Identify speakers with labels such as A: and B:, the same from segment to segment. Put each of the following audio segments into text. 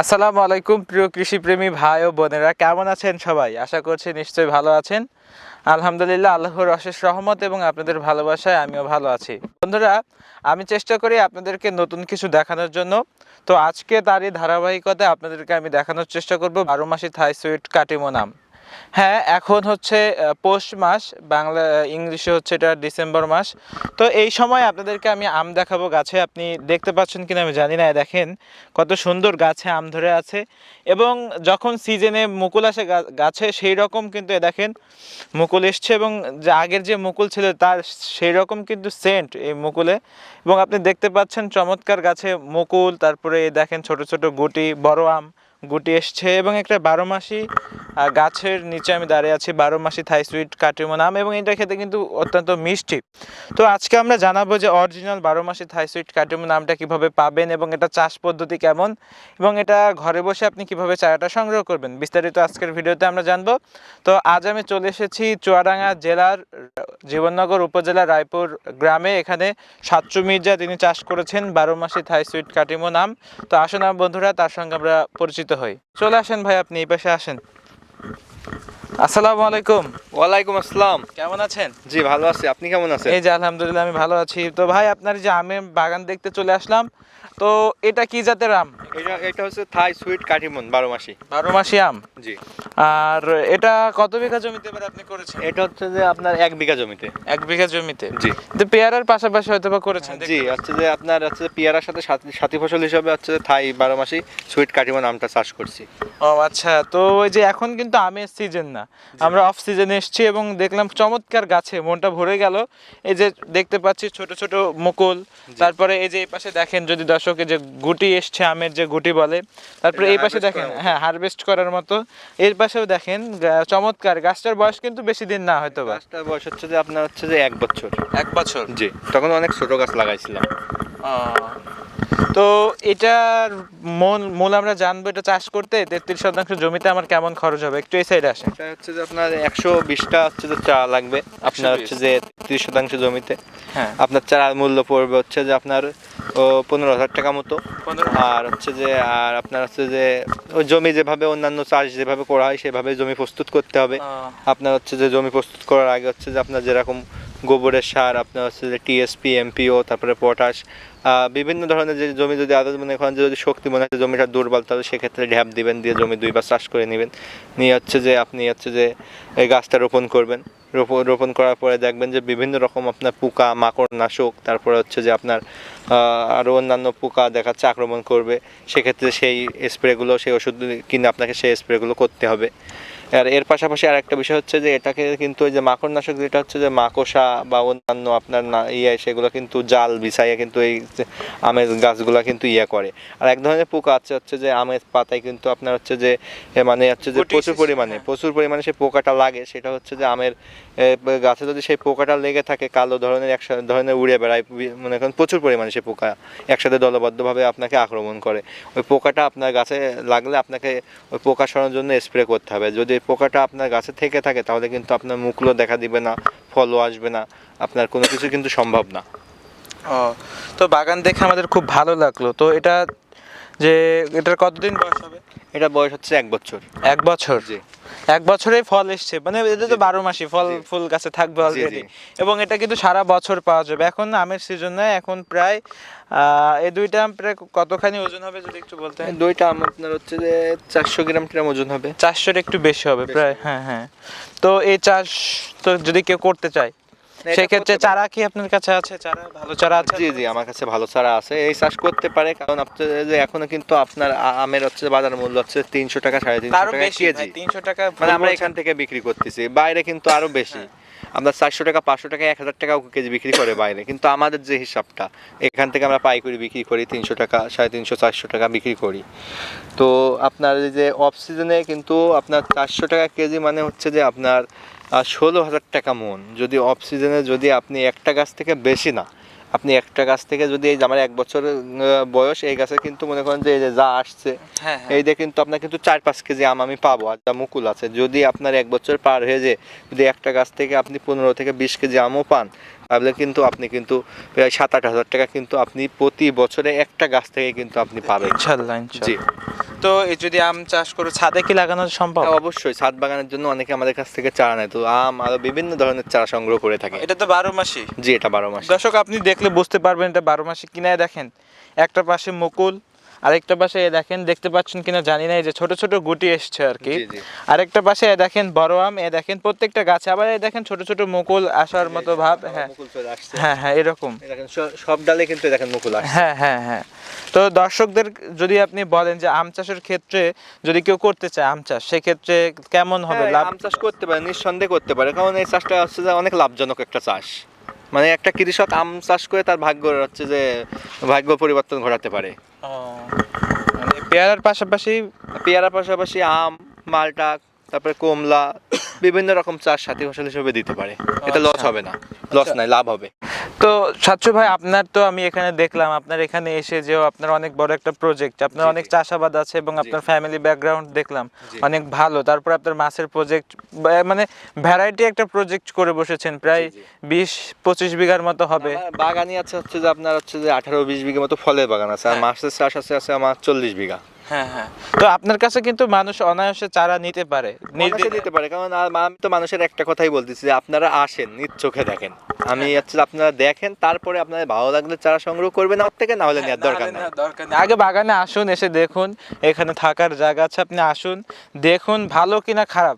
A: আসসালামু আলাইকুম, প্রিয় কৃষিপ্রেমী ভাই ও বোনেরা। কেমন আছেন সবাই? আশা করছি নিশ্চয়ই ভালো আছেন। আলহামদুলিল্লাহ, আল্লাহর অশেষ রহমত এবং আপনাদের ভালোবাসায় আমিও ভালো আছি। বন্ধুরা, আমি চেষ্টা করি আপনাদেরকে নতুন কিছু দেখানোর জন্য। তো আজকে তারই ধারাবাহিকতায় আপনাদেরকে আমি দেখানোর চেষ্টা করব। বারো মাসি থাই সুইট কাটিমো নাম। হ্যাঁ এখন হচ্ছে পৌষ মাস, বাংলা ইংলিশে হচ্ছে এটা ডিসেম্বর মাস। তো এই সময় আপনাদেরকে আমি আম দেখাবো, গাছে আপনি দেখতে পাচ্ছেন কিনা আমি জানি না দেখেন, কত সুন্দর গাছে আম ধরে আছে। এবং যখন সিজনে মুকুল আসে গাছে, সেই রকম কিন্তু এ দেখেন, মুকুল এসছে এবং যে আগের যে মুকুল ছিল, তার সেই রকম কিন্তু সেন্ট এই মুকুলে। এবং আপনি দেখতে পাচ্ছেন, চমৎকার গাছে মুকুল, তারপরে দেখেন, ছোট ছোট গুটি, বড় আম। গুটি এসছে এবং একটা বারো মাসি গাছের নিচে আমি দাঁড়িয়ে আছি, বারো মাসি থাই সুইট কাটিমো নাম এবং এটা খেতে কিন্তু অত্যন্ত মিষ্টি। তো আজকে আমরা জানাব যে অরিজিনাল বারো মাসি থাই সুইট কাটিমো নামটা কীভাবে পাবেন এবং এটা চাষ পদ্ধতি কেমন এবং এটা ঘরে বসে আপনি কীভাবে চারাটা সংগ্রহ করবেন, বিস্তারিত আজকের ভিডিওতে আমরা জানব। তো আজ আমি চলে এসেছি চুয়াডাঙ্গা জেলার জীবননগর উপজেলা রায়পুর গ্রামে, এখানে সাতচু মির্জা তিনি চাষ করেছেন বারো মাসি থাই সুইট কাটিমো নাম। তো আসুন বন্ধুরা, তার সঙ্গে আমরা পরিচিত হই চলে আসেন ভাই আপনি এই পাশে আসেন। আসসালামু আলাইকুম।
B: ওয়ালাইকুম আসসালাম।
A: কেমন আছেন?
B: জি ভালো আছি। আপনি কেমন আছেন?
A: এই যে আলহামদুলিল্লাহ আমি ভালো আছি। তো ভাই আপনার যে আমের বাগান দেখতে চলে আসলাম। তো এটা কি জাতের আম?
B: এটা এটা হচ্ছে থাই সুইট কাঠিমন বারো মাসি।
A: বারো মাসি আম?
B: জি।
A: আর এটা কত বিঘা জমিতে এবার আপনি করেছেন?
B: এটা হচ্ছে যে আপনার এক বিঘা জমিতে।
A: এক বিঘা জমিতে?
B: জি।
A: তো পেয়ারার পাশাপাশি হয়তো বা করেছেন
B: জি হচ্ছে যে আপনার হচ্ছে যে পেয়ারার সাথে সাথী- সাথী ফসল হিসাবে হচ্ছে যে থাই বারো মাসি সুইট কাঠিমন আমটা চাষ করছি।
A: ও আচ্ছা। তো ওই যে এখন কিন্তু আমের সিজন না। আমরা অফ সিজনে এসেছি এবং দেখলাম চমৎকার গাছে মনটা ভরে গেল। এই যে দেখতে পাচ্ছি ছোট ছোট মুকুল। তারপরে এই যে এই পাশে দেখেন যদি দর্শকে যে গুটি এসছে আমের যে গুটি বলে তারপরে এই পাশে দেখেন হ্যাঁ হারভেস্ট করার মতো। এর পাশেও দেখেন চমৎকার। গাছটার বয়স কিন্তু বেশি দিন না হয়তো
B: গাছটার বয়স হচ্ছে যে আপনার হচ্ছে যে এক বছর।
A: এক বছর।
B: জি তখন অনেক ছোট গাছ লাগাইছিলাম।
A: তো এটার মূল মূল আমরা জানব এটা চাষ করতে তেত্রিশ শতাংশ জমিতে আমার কেমন খরচ হবে? একটু এই সাইডে
B: এটা হচ্ছে যে আপনার একশো বিশটা হচ্ছে যে চা লাগবে আপনার হচ্ছে যে ত্রিশ শতাংশ জমিতে।
A: হ্যাঁ।
B: আপনার চারার মূল্য পড়বে হচ্ছে যে আপনার পনেরো হাজার টাকা মতো। আর হচ্ছে যে আর আপনার হচ্ছে যে ওই জমি যেভাবে অন্যান্য চাষ যেভাবে করা হয় সেভাবে জমি প্রস্তুত করতে হবে। আপনার হচ্ছে যে জমি প্রস্তুত করার আগে হচ্ছে যে আপনার যেরকম গোবরের সার আপনার হচ্ছে যে টিএসপি এমপিও তারপরে পটাশ বিভিন্ন ধরনের যে জমি যদি আদৌ মনে করেন যে যদি শক্তি মনে হয় জমিটা দুর্বল, তাহলে সেক্ষেত্রে ঢ্যাপ দিবেন, দিয়ে জমি দুইবার চাষ করে নেবেন। নিয়ে হচ্ছে যে আপনি হচ্ছে যে এই গাছটা রোপণ করবেন। রোপণ রোপণ করার পরে দেখবেন যে বিভিন্ন রকম আপনার পোকা মাকড় নাশক তারপরে হচ্ছে যে আপনার আরও অন্যান্য পোকা দেখাচ্ছে, আক্রমণ করবে। সেক্ষেত্রে সেই স্প্রেগুলো, সেই ওষুধ কিনে আপনাকে সেই স্প্রেগুলো করতে হবে। আর এর পাশাপাশি আর একটা বিষয় হচ্ছে যে এটাকে কিন্তু ওই যে মাকড়নাশক যেটা হচ্ছে যে মাকড়সা বা অন্যান্য আপনার না ইয়ে সেগুলো কিন্তু জাল বিছাইয়ে কিন্তু এই যে আমের গাছগুলো কিন্তু ইয়ে করে। আর এক ধরনের পোকা আছে হচ্ছে যে আমের পাতায় কিন্তু আপনার হচ্ছে যে মানে হচ্ছে যে প্রচুর পরিমাণে
A: হ্যাঁ।
B: প্রচুর পরিমাণে সেই পোকাটা লাগে সেটা হচ্ছে যে আমের গাছে যদি সেই পোকাটা লেগে থাকে কালো ধরনের এক ধরনের উড়ে বেড়ায় মনে করেন প্রচুর পরিমাণে সেই পোকা একসাথে দলবদ্ধভাবে আপনাকে আক্রমণ করে। ওই পোকাটা আপনার গাছে লাগলে আপনাকে ওই পোকা সরানোর জন্য স্প্রে করতে হবে। যদি এই পোকাটা আপনার গাছে থেকে থাকে তাহলে কিন্তু আপনার মুখগুলো দেখা দিবে না ফলও আসবে না আপনার কোনো কিছু কিন্তু সম্ভব না।
A: ও তো বাগান দেখে আমাদের খুব ভালো লাগল। তো এটা যে এটার কতদিন বয়স হবে?
B: এটা বয়স হচ্ছে এক বছর।
A: এক বছর?
B: জি।
A: এক বছরে ফল এসছে। মানে এটা তো বারো মাসি ফল ফুল গাছে থাকবে অলরেডি এবং এটা কিন্তু সারা বছর পাওয়া যাবে। এখন আমের সিজন নয় এখন প্রায় আহ, এই দুইটা আম প্রায় কতখানি ওজন হবে যদি একটু বলতে
B: হয় দুইটা আম আপনার হচ্ছে যে চারশো গ্রাম ট্রাম ওজন হবে।
A: চারশোর একটু বেশি হবে প্রায় হ্যাঁ হ্যাঁ। তো এই চাষ তো যদি কেউ করতে চায় সেক্ষেত্রে চারা কি আপনার কাছে আছে? চারা ভালো চারা আছে
B: জি জি আমার কাছে ভালো চারা আছে। এই চাষ করতে পারে কারণ আপনার যে এখনও কিন্তু আপনার আমের হচ্ছে বাজার মূল্য হচ্ছে তিনশো টাকা সাড়ে তিনশো টাকা কেজি।
A: তিনশো টাকা
B: মানে আমরা এখান থেকে বিক্রি করতেছি। বাইরে কিন্তু আরও বেশি। আমরা চারশো টাকা পাঁচশো টাকা এক হাজার টাকাও কেজি বিক্রি করে বাইরে। কিন্তু আমাদের যে হিসাবটা এখান থেকে আমরা পাইকারি বিক্রি করি তিনশো টাকা সাড়ে তিনশো চারশো টাকা বিক্রি করি। তো আপনার এই যে অফ সিজনে কিন্তু আপনার চারশো টাকা কেজি মানে হচ্ছে যে আপনার ষোলো হাজার টাকা মন। যদি অফ সিজনে যদি আপনি একটা গাছ থেকে বেশি না আপনি একটা গাছ থেকে যদি এই আমার এক বছর বয়স এই গাছে কিন্তু মনে করেন যে এই যে যা আসছে
A: হ্যাঁ হ্যাঁ।
B: এই দিয়ে কিন্তু আপনার কিন্তু চার পাঁচ কেজি আম আমি পাবো আর যা মুকুল আছে। যদি আপনার এক বছর পার হয়ে যায় যদি একটা গাছ থেকে আপনি পনেরো থেকে বিশ কেজি আমও পান তাহলে কিন্তু আপনি কিন্তু প্রায় সাত আট হাজার টাকা কিন্তু আপনি প্রতি বছরে একটা গাছ থেকে কিন্তু আপনি পাবেন। জি।
A: তো এই যদি আম চাষ করে ছাদে কি লাগানো সম্ভব?
B: হ্যাঁ, অবশ্যই। ছাদ বাগানের জন্য অনেকে আমাদের কাছ থেকে চারা নেয়। তো আম আরও বিভিন্ন ধরনের চারা সংগ্রহ করে থাকে।
A: এটা তো বারো মাসি
B: জি এটা বারো মাস
A: দর্শক আপনি দেখলে বুঝতে পারবেন এটা বারো মাসে কিনায় দেখেন। একটা পাশে মুকুল আরেকটা পাশে দেখেন দেখতে পাচ্ছেন কিনা জানি না এই যে ছোট ছোট গুটি এসছে আর কি। আরেকটা পাশে দেখেন বড় আম এ দেখেন প্রত্যেকটা গাছে আবার এ দেখেন ছোট ছোট মুকুল আসার মতো ভাব হ্যাঁ। হ্যাঁ হ্যাঁ এরকম।
B: সব ডালে কিন্তু দেখেন মুকুল
A: হ্যাঁ হ্যাঁ হ্যাঁ। তো দর্শকদের যদি আপনি বলেন যে আম চাষের ক্ষেত্রে যদি কেউ করতে চায় আম চাষ সেক্ষেত্রে কেমন হবে
B: হ্যাঁ,
A: লাভ?
B: আম চাষ করতে পারে নিঃসন্দেহে করতে পারে কারণ এই চাষটা হচ্ছে যে অনেক লাভজনক একটা চাষ। মানে একটা কৃষক আম চাষ করে তার ভাগ্য হচ্ছে যে ভাগ্য পরিবর্তন ঘটাতে পারে।
A: মানে পেয়ারার পাশাপাশি
B: পেয়ারার পাশাপাশি আম মালটা তারপরে কমলা বিভিন্ন রকম চাষ সাথী ফসল হিসেবে দিতে পারে। এটা লস
A: আচ্ছা।
B: হবে না। লস নাই লাভ হবে।
A: তো সাচ্ছু ভাই আপনার তো আমি এখানে দেখলাম আপনার এখানে এসে যে আপনার অনেক বড় একটা প্রজেক্ট আপনার অনেক চাষাবাদ আছে এবং আপনার ফ্যামিলি ব্যাকগ্রাউন্ড দেখলাম অনেক ভালো। তারপর আপনার মাছের প্রজেক্ট মানে ভ্যারাইটি একটা প্রজেক্ট করে বসেছেন প্রায়। বিশ পঁচিশ বিঘার মতো হবে।
B: বাগানই আছে হচ্ছে যে আপনার হচ্ছে যে আঠারো বিশ বিঘা মতো ফলের বাগান আছে। আর
A: হ্যাঁ।
B: মাছের চাষ আছে আছে আমার চল্লিশ বিঘা।
A: হ্যাঁ হ্যাঁ। তো আপনার কাছে কিন্তু মানুষ অনায়াসে চারা নিতে পারে। নির্দ্বিধায়-
B: পারে কারণ আমি তো মানুষের একটা কথাই বলতেছি যে আপনারা আসেন নিজ চোখে দেখেন। আমি হচ্ছে আপনারা দেখেন তারপরে আপনাদের ভালো লাগলে চারা সংগ্রহ করবেন আমার থেকে না হলে নেওয়ার দরকার
A: হ্যাঁ,
B: নেই
A: দরকার নেই। আগে বাগানে আসুন এসে দেখুন এখানে থাকার জায়গা আছে আপনি আসুন দেখুন ভালো কিনা খারাপ।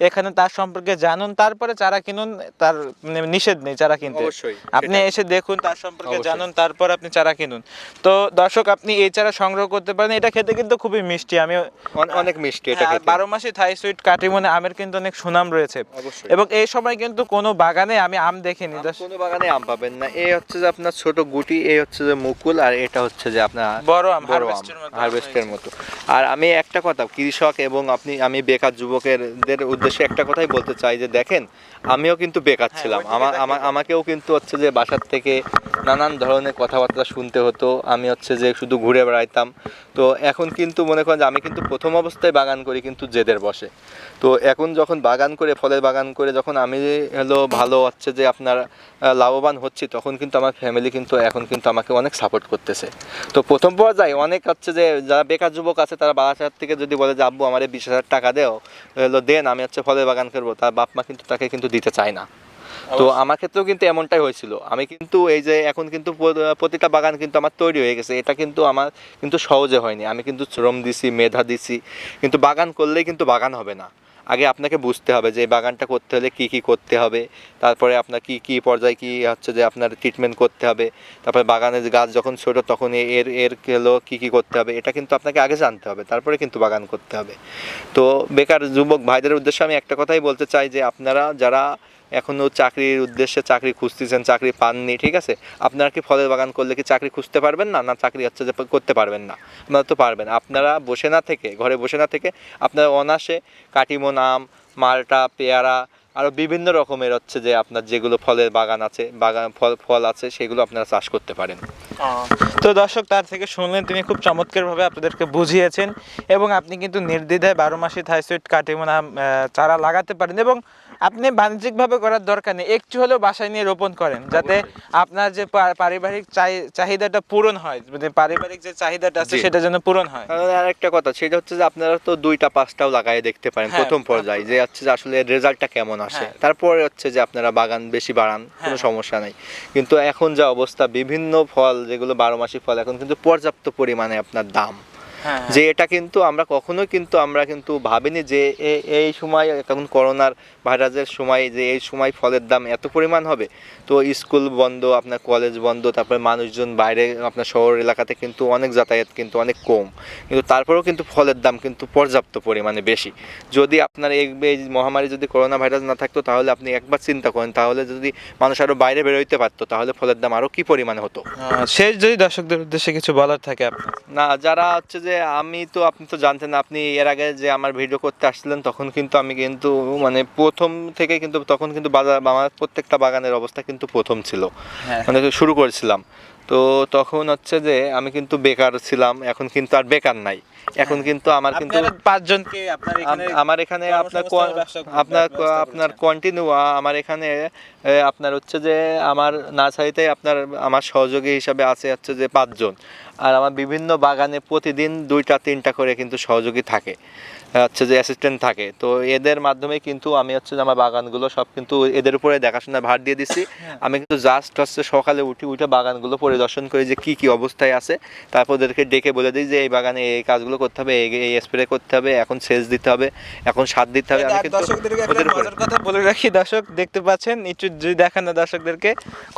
A: এখানে তার সম্পর্কে জানুন তারপরে চারা কিনুন তার মানে নিষেধ নেই চারা কিনতে।
B: অবশ্যই,
A: আপনি এসে দেখুন তার সম্পর্কে জানুন তারপর আপনি চারা কিনুন। তো দর্শক আপনি এই চারা সংগ্রহ করতে পারেন এটা খেতে কিন্তু খুবই মিষ্টি আমি
B: অনেক মিষ্টি এটা
A: হ্যাঁ,
B: খেতে।
A: বারো মাসে থাই সুইট কাটিমনে আমের কিন্তু অনেক সুনাম রয়েছে। এবং এই সময় কিন্তু কোনো বাগানে আমি আম দেখিনি।
B: কোনো বাগানে আম পাবেন না। এই হচ্ছে যে আপনার ছোট গুটি এই হচ্ছে যে মুকুল আর এটা হচ্ছে যে আপনার
A: বড় আম,
B: বড় আম হারভেস্টের মতো। আর আমি একটা কথা কৃষক এবং আপনি আমি বেকার যুবকেরদের উদ্দেশ্যে একটা কথাই বলতে চাই যে দেখেন আমিও কিন্তু বেকার
A: হ্যাঁ,
B: ছিলাম। আমার আমাকেও কিন্তু হচ্ছে যে বাসার থেকে নানান ধরনের কথাবার্তা শুনতে হতো। আমি হচ্ছে যে শুধু ঘুরে বেড়াইতাম। তো এখন কিন্তু মনে করেন যে আমি কিন্তু প্রথম অবস্থায় বাগান করি কিন্তু জেদের বসে। তো এখন যখন বাগান করে, ফলের বাগান করে যখন আমি হলো ভালো হচ্ছে যে আপনার লাভবান হচ্ছি, তখন কিন্তু আমার ফ্যামিলি কিন্তু এখন কিন্তু আমাকে অনেক সাপোর্ট করতেছে। তো প্রথম পর্যায়ে অনেক হচ্ছে যে যারা বেকার যুবক আছে, তারা বাসার থেকে যদি বলে যে, আব্বু, আমার বিশ হাজার টাকা দেও, হলো দেন, আমি হচ্ছে ফলের বাগান করব। তার বাপ মা কিন্তু তাকে কিন্তু দিতে চায় না। তো আমার ক্ষেত্রেও কিন্তু এমনটাই হয়েছিল। আমি কিন্তু এই যে এখন কিন্তু প্রতিটা বাগান কিন্তু আমার তৈরি হয়ে গেছে। এটা কিন্তু আমার কিন্তু সহজে হয়নি। আমি কিন্তু শ্রম দিছি, মেধা দিছি। কিন্তু বাগান করলেই কিন্তু বাগান হবে না। আগে আপনাকে বুঝতে হবে যে বাগানটা করতে হলে কি কি করতে হবে। তারপরে আপনার কি কি পর্যায়ে কি হচ্ছে যে আপনার ট্রিটমেন্ট করতে হবে। তারপরে বাগানের গাছ যখন ছোট তখন এর এর হলো কি কি করতে হবে। এটা কিন্তু আপনাকে আগে জানতে হবে। তারপরে কিন্তু বাগান করতে হবে। তো বেকার যুবক ভাইদের উদ্দেশ্যে আমি একটা কথাই বলতে চাই যে আপনারা যারা এখনও চাকরির উদ্দেশ্যে চাকরি খুঁজতেছেন, চাকরি পাননি, ঠিক আছে? আপনারা কি ফলের বাগান করলে কি চাকরি খুঁজতে পারবেন না না চাকরি হচ্ছে যে করতে পারবেন না? আপনারা তো পারবেন। আপনারা বসে না থেকে, ঘরে বসে না থেকে আপনারা অনাসে কাটিমন আম মালটা, পেয়ারা আরও বিভিন্ন রকমের হচ্ছে যে আপনার যেগুলো ফলের বাগান আছে, বাগান, ফল ফল আছে, সেগুলো আপনারা চাষ করতে পারেন।
A: তো দর্শক তার থেকে শুনলেন তিনি খুব চমৎকারভাবে আপনাদেরকে বুঝিয়েছেন এবং আপনি কিন্তু নির্দ্বিধায় বারো মাসে থাইসুইট কাটিমোনা চারা লাগাতে পারেন এবং আপনি বাণিজ্যিকভাবে করার দরকার নেই একটু হলেও বাসায় নিয়ে রোপণ করেন যাতে আপনার যে পারিবারিক চাহিদাটা পূরণ হয় মানে পারিবারিক যে চাহিদাটা আছে সেটা যেন পূরণ হয়।
B: আর একটা কথা সেটা হচ্ছে যে আপনারা তো দুইটা পাঁচটাও লাগাই দেখতে পারেন
A: হ্যাঁ,
B: প্রথম পর্যায়ে যে হচ্ছে যে আসলে রেজাল্টটা কেমন আসে।
A: হ্যাঁ।
B: তারপরে হচ্ছে যে আপনারা বাগান বেশি বাড়ান কোনো
A: হ্যাঁ।
B: সমস্যা নাই। কিন্তু এখন যা অবস্থা বিভিন্ন ফল যেগুলো বারো মাসিক ফল এখন কিন্তু পর্যাপ্ত পরিমাণে আপনার দাম। যে এটা কিন্তু আমরা কখনোই কিন্তু আমরা কিন্তু ভাবিনি যে এই সময় এখন করোনার ভাইরাসের সময় যে এই সময় ফলের দাম এত পরিমাণ হবে। তো স্কুল বন্ধ আপনার কলেজ বন্ধ তারপরে মানুষজন বাইরে আপনার শহর এলাকাতে কিন্তু অনেক যাতায়াত কিন্তু অনেক কম। কিন্তু তারপরেও কিন্তু ফলের দাম কিন্তু পর্যাপ্ত পরিমাণে বেশি। যদি আপনার এই মহামারী যদি করোনা ভাইরাস না থাকতো তাহলে আপনি একবার চিন্তা করেন তাহলে যদি মানুষ আরও বাইরে বেরোইতে পারতো তাহলে ফলের দাম আরও কি পরিমাণে হতো?
A: শেষ যদি দর্শকদের উদ্দেশ্যে কিছু বলার থাকে আপনার।
B: না যারা হচ্ছে যে আমি তো আপনি তো জানতেন আপনি এর আগে যে আমার ভিডিও করতে আসছিলেন তখন কিন্তু আমি কিন্তু মানে প্রথম থেকে কিন্তু তখন কিন্তু বাজার আমার প্রত্যেকটা বাগানের অবস্থা কিন্তু প্রথম ছিল।
A: হ্যাঁ।
B: মানে শুরু করেছিলাম। তো তখন হচ্ছে যে আমি কিন্তু বেকার ছিলাম এখন কিন্তু আর বেকার নাই। এখন কিন্তু আমার কিন্তু
A: পাঁচজনকে
B: আমার এখানে আপনার আপনার আপনার। কন্টিনিউ আমার এখানে আপনার হচ্ছে যে আমার নার্সারিতে আপনার আমার সহযোগী হিসাবে আছে হচ্ছে যে পাঁচজন। আর আমার বিভিন্ন বাগানে প্রতিদিন দুইটা তিনটা করে কিন্তু সহযোগী থাকে। হচ্ছে যে অ্যাসিস্ট্যান্ট থাকে। তো এদের মাধ্যমে কিন্তু আমি হচ্ছে যে আমার বাগানগুলো সব কিন্তু এদের উপরে দেখাশোনা ভার দিয়ে দিচ্ছি আমি কিন্তু জাস্ট হচ্ছে সকালে উঠি উঠে বাগানগুলো পরিদর্শন করি যে কি কি অবস্থায় আছে। তারপর ওদেরকে ডেকে বলে দিই যে এই বাগানে এই কাজগুলো করতে হবে এই স্প্রে করতে হবে এখন সেচ দিতে হবে এখন সার দিতে হবে। আমি কিন্তু ওদের
A: কথা বলে রাখি। দর্শক দেখতে পাচ্ছেন একটু যদি দেখান না দর্শকদেরকে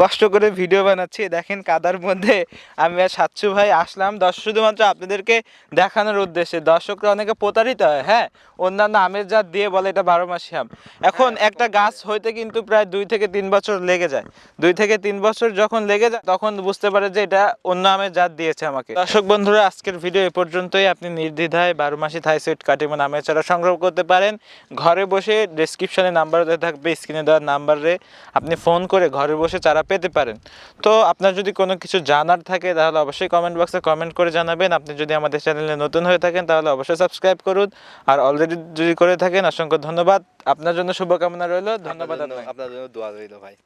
A: কষ্ট করে ভিডিও বানাচ্ছি। দেখেন কাদার মধ্যে আমি আর সাচ্ছু ভাই আসলাম। দর্শক শুধুমাত্র আপনাদেরকে দেখানোর উদ্দেশ্যে। দর্শকরা অনেকে প্রতারিত হয়। হ্যাঁ? অন্যান্য আমের জাত দিয়ে বলে এটা বারো মাসি আম। এখন একটা গাছ হইতে কিন্তু প্রায় দুই থেকে তিন বছর লেগে যায়। দুই থেকে তিন বছর যখন লেগে যায় তখন বুঝতে পারে যে এটা অন্য আমের জাত দিয়েছে আমাকে। দর্শক বন্ধুরা আজকের ভিডিও এ পর্যন্তই। আপনি নির্দ্বিধায় বারো মাসি থাইসুইট কাটিমন আমের চারা সংগ্রহ করতে পারেন। ঘরে বসে ডেসক্রিপশনে নাম্বার দেওয়া থাকবে স্ক্রিনে দেওয়ার নাম্বারে আপনি ফোন করে ঘরে বসে চারা পেতে পারেন। তো আপনার যদি কোনো কিছু জানার থাকে তাহলে অবশ্যই কমেন্ট বক্সে কমেন্ট করে জানাবেন। আপনি যদি আমাদের চ্যানেলে নতুন হয়ে থাকেন তাহলে অবশ্যই সাবস্ক্রাইব করুন। আর অলরেডি যদি করে থাকেন অসংখ্য ধন্যবাদ। আপনার জন্য শুভকামনা রইল। ধন্যবাদ
B: আপনার জন্য- দোয়া রইল ভাই।